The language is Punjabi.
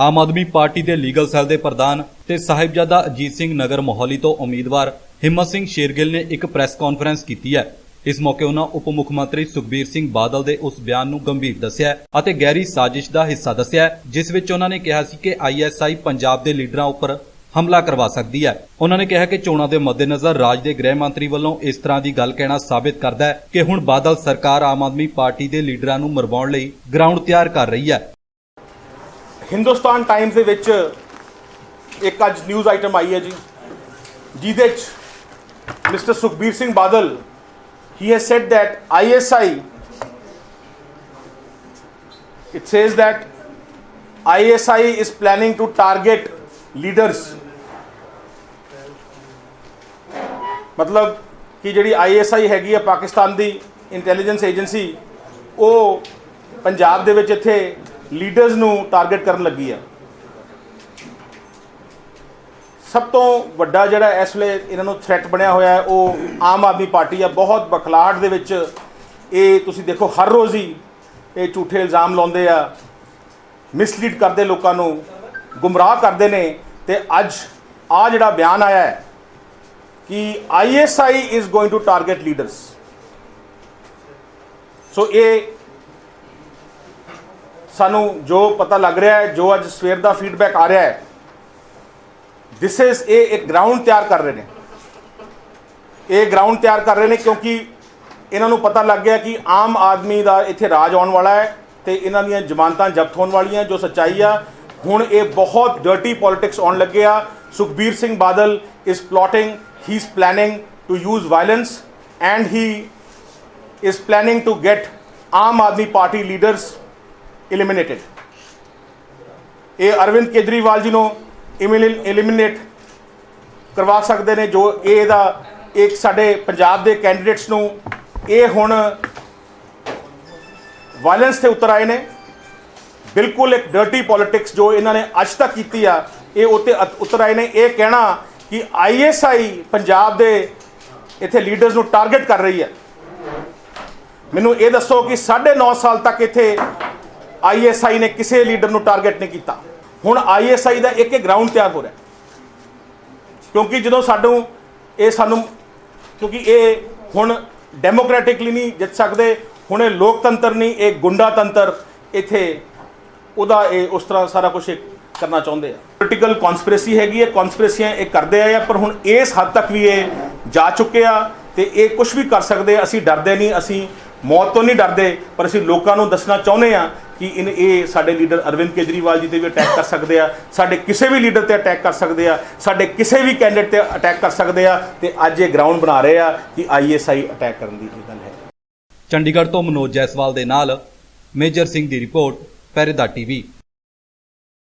ਆਮ ਆਦਮੀ ਪਾਰਟੀ ਦੇ ਲੀਗਲ ਸੈੱਲ ਦੇ ਪ੍ਰਧਾਨ ਤੇ ਸਾਹਿਬਜ਼ਾਦਾ ਅਜੀਤ ਸਿੰਘ ਨਗਰ ਮੋਹਾਲੀ ਤੋਂ ਉਮੀਦਵਾਰ ਹਿੰਮਤ ਸਿੰਘ ਸ਼ੇਰਗਿੱਲ ਨੇ ਇੱਕ ਪ੍ਰੈਸ ਕਾਨਫਰੰਸ ਕੀਤੀ ਹੈ। ਇਸ ਮੌਕੇ ਉਹਨਾਂ ਉਪ ਮੁੱਖ ਮੰਤਰੀ ਸੁਖਬੀਰ ਸਿੰਘ ਬਾਦਲ ਦੇ ਉਸ ਬਿਆਨ ਨੂੰ ਗੰਭੀਰ ਦੱਸਿਆ ਅਤੇ ਗਹਿਰੀ ਸਾਜ਼ਿਸ਼ ਦਾ ਹਿੱਸਾ ਦੱਸਿਆ ਜਿਸ ਵਿੱਚ ਉਹਨਾਂ ਨੇ ਕਿਹਾ ਸੀ ਕਿ ਆਈਐਸਆਈ ਪੰਜਾਬ ਦੇ ਲੀਡਰਾਂ ਉੱਪਰ ਹਮਲਾ ਕਰਵਾ ਸਕਦੀ ਹੈ। ਉਹਨਾਂ ਨੇ ਕਿਹਾ ਕਿ ਚੋਣਾਂ ਦੇ ਮੱਦੇਨਜ਼ਰ ਰਾਜ ਦੇ ਗ੍ਰਹਿ ਮੰਤਰੀ ਵੱਲੋਂ ਇਸ ਤਰ੍ਹਾਂ ਦੀ ਗੱਲ ਕਹਿਣਾ ਸਾਬਿਤ ਕਰਦਾ ਹੈ ਕਿ ਹੁਣ ਬਾਦਲ ਸਰਕਾਰ ਆਮ ਆਦਮੀ ਪਾਰਟੀ ਦੇ ਲੀਡਰਾਂ ਨੂੰ ਮਰਵਾਉਣ ਲਈ ਗਰਾਊਂਡ ਤਿਆਰ ਕਰ ਰਹੀ ਹੈ। ਹਿੰਦੁਸਤਾਨ ਟਾਈਮਸ ਦੇ ਵਿੱਚ ਇੱਕ ਅੱਜ ਨਿਊਜ਼ ਆਈਟਮ ਆਈ ਹੈ ਜੀ, ਜਿਹਦੇ ਚ mister Sukhbir Singh Badal, he has said that ISI it says that ISI is planning to target leaders. ਮਤਲਬ ਕਿ ਜਿਹੜੀ ISI ਹੈਗੀ ਹੈ ਪਾਕਿਸਤਾਨ ਦੀ ਇੰਟੈਲੀਜੈਂਸ ਏਜੰਸੀ ਉਹ ਪੰਜਾਬ ਦੇ ਵਿੱਚ ਇੱਥੇ ਲੀਡਰਸ ਨੂੰ ਟਾਰਗੇਟ ਕਰਨ ਲੱਗੀ ਆ। ਸਭ ਤੋਂ ਵੱਡਾ ਜਿਹੜਾ ਇਸ ਵੇਲੇ ਇਹਨਾਂ ਨੂੰ ਥ੍ਰੈਟ ਬਣਿਆ ਹੋਇਆ ਹੈ, ਉਹ ਆਮ ਆਦਮੀ ਪਾਰਟੀ ਆ। ਬਹੁਤ ਬਖਲਾਹਟ ਦੇ ਵਿੱਚ ਇਹ ਤੁਸੀਂ ਦੇਖੋ, ਹਰ ਰੋਜ਼ ਹੀ ਇਹ ਝੂਠੇ ਇਲਜ਼ਾਮ ਲਾਉਂਦੇ ਆ ਮਿਸਲੀਡ ਕਰਦੇ ਲੋਕਾਂ ਨੂੰ, ਗੁੰਮਰਾਹ ਕਰਦੇ ਨੇ। ਤੇ ਅੱਜ ਆ ਜਿਹੜਾ ਬਿਆਨ ਆਇਆ ਹੈ ਕਿ ISI is going to target leaders so ਇਹ ਸਾਨੂੰ ਜੋ ਪਤਾ ਲੱਗ ਰਿਹਾ ਹੈ, ਜੋ ਅੱਜ ਸਵੇਰ ਦਾ ਫੀਡਬੈਕ ਆ ਰਿਹਾ ਹੈ ਦਿਸ ਇਜ਼ ਇਹ ਇੱਕ ਗਰਾਊਂਡ ਤਿਆਰ ਕਰ ਰਹੇ ਨੇ। ਇਹ ਗਰਾਊਂਡ ਤਿਆਰ ਕਰ ਰਹੇ ਨੇ ਕਿਉਂਕਿ ਇਹਨਾਂ ਨੂੰ ਪਤਾ ਲੱਗ ਗਿਆ ਕਿ ਆਮ ਆਦਮੀ ਦਾ ਇੱਥੇ ਰਾਜ ਆਉਣ ਵਾਲਾ ਹੈ ਤੇ ਇਹਨਾਂ ਦੀਆਂ ਜ਼ਮਾਨਤਾਂ ਜ਼ਬਤ ਹੋਣ ਵਾਲੀਆਂ, ਜੋ ਸੱਚਾਈ ਆ। ਹੁਣ ਇਹ ਬਹੁਤ ਡਰਟੀ ਪੋਲਿਟਿਕਸ ਆਉਣ ਲੱਗੇ ਆ। Sukhbir Singh Badal is plotting he is planning to use violence and he is planning to get Aam Aadmi party leaders eliminated. ਇਹ ਅਰਵਿੰਦ ਕੇਜਰੀਵਾਲ ਜੀ ਨੂੰ ਐਲੀਮੀਨੇਟ ਕਰਵਾ ਸਕਦੇ ਨੇ, ਜੋ ਇਹ ਦਾ, ਇੱਕ ਸਾਡੇ ਪੰਜਾਬ ਦੇ ਕੈਂਡੀਡੇਟਸ ਨੂੰ ਇਹ ਹੁਣ ਵਾਇਲੈਂਸ ਤੇ ਉਤਰ ਆਏ ਨੇ। ਬਿਲਕੁਲ ਇੱਕ ਡਰਟੀ ਪੋਲਿਟਿਕਸ ਜੋ ਇਹਨਾਂ ਨੇ ਅੱਜ ਤੱਕ ਕੀਤੀ ਆ, ਇਹ ਉੱਤੇ ਅਤ- ਉਤਰ ਆਏ ਨੇ। ਇਹ ਕਹਿਣਾ ਕਿ ਆਈਐਸਆਈ ਪੰਜਾਬ ਦੇ ਇੱਥੇ ਲੀਡਰਸ ਨੂੰ ਟਾਰਗੇਟ ਕਰ ਰਹੀ ਹੈ। ਮੈਨੂੰ ਇਹ ਦੱਸੋ ਕਿ 9.5 ਸਾਲ ਤੱਕ ਇੱਥੇ ਆਈਐਸਆਈ ਨੇ ਕਿਸੇ ਲੀਡਰ ਨੂੰ ਟਾਰਗੇਟ ਨਹੀਂ ਕੀਤਾ। ਹੁਣ ਆਈਐਸਆਈ ਦਾ ਇੱਕ ਇੱਕ ਗਰਾਊਂਡ ਤਿਆਰ ਹੋ ਰਿਹਾ। ਕਿਉਂਕਿ ਜਦੋਂ ਸਾਨੂੰ ਇਹ ਸਾਨੂੰ ਕਿਉਂਕਿ ਇਹ ਹੁਣ ਡੈਮੋਕ੍ਰੈਟਿਕਲੀ ਨਹੀਂ ਜਿੱਤ ਸਕਦੇ, ਹੁਣ ਇਹ ਲੋਕਤੰਤਰ ਨਹੀਂ, ਇਹ ਗੁੰਡਾ ਤੰਤਰ ਇੱਥੇ ਉਹਦਾ ਇਹ ਉਸ ਤਰ੍ਹਾਂ ਸਾਰਾ ਕੁਝ ਕਰਨਾ ਚਾਹੁੰਦੇ ਆ। ਪੋਲੀਟੀਕਲ ਕਨਸਪੀਰੇਸੀ ਹੈਗੀ ਹੈ ਕਨਸਪੀਰੇਸੀਆਂ ਇਹ ਕਰਦੇ ਆ, ਪਰ ਹੁਣ ਇਸ ਹੱਦ ਤੱਕ ਵੀ ਇਹ ਜਾ ਚੁੱਕੇ ਆ ਤੇ ਇਹ ਕੁਝ ਵੀ ਕਰ ਸਕਦੇ ਆ, ਅਸੀਂ ਡਰਦੇ ਨਹੀਂ, ਅਸੀਂ ਮੌਤ ਤੋਂ ਨਹੀਂ ਡਰਦੇ, ਪਰ ਅਸੀਂ ਲੋਕਾਂ ਨੂੰ ਦੱਸਣਾ ਚਾਹੁੰਦੇ ਆ ਕਿ ਇਨ ਇਹ ਸਾਡੇ ਲੀਡਰ ਅਰਵਿੰਦ ਕੇਜਰੀਵਾਲ ਜੀ ਤੇ ਵੀ ਅਟੈਕ ਕਰ ਸਕਦੇ ਆ, ਸਾਡੇ ਕਿਸੇ ਵੀ ਲੀਡਰ ਤੇ ਅਟੈਕ ਕਰ ਸਕਦੇ ਆ, ਸਾਡੇ ਕਿਸੇ ਵੀ ਕੈਂਡੀਡੇਟ ਤੇ ਅਟੈਕ ਕਰ ਸਕਦੇ ਆ ਤੇ ਅੱਜ ਇਹ ਗਰਾਊਂਡ ਬਣਾ ਰਹੇ ਆ ਕਿ ਆਈਐਸਆਈ ਅਟੈਕ ਕਰਨ ਦੀ ਇਹ ਗੱਲ ਹੈ। ਚੰਡੀਗੜ੍ਹ ਤੋਂ ਮਨੋਜ ਜੈਸਵਾਲ ਦੇ ਨਾਲ ਮੇਜਰ ਸਿੰਘ ਦੀ ਰਿਪੋਰਟ ਪਹਿਰੇਦਾਰ ਟੀਵੀ।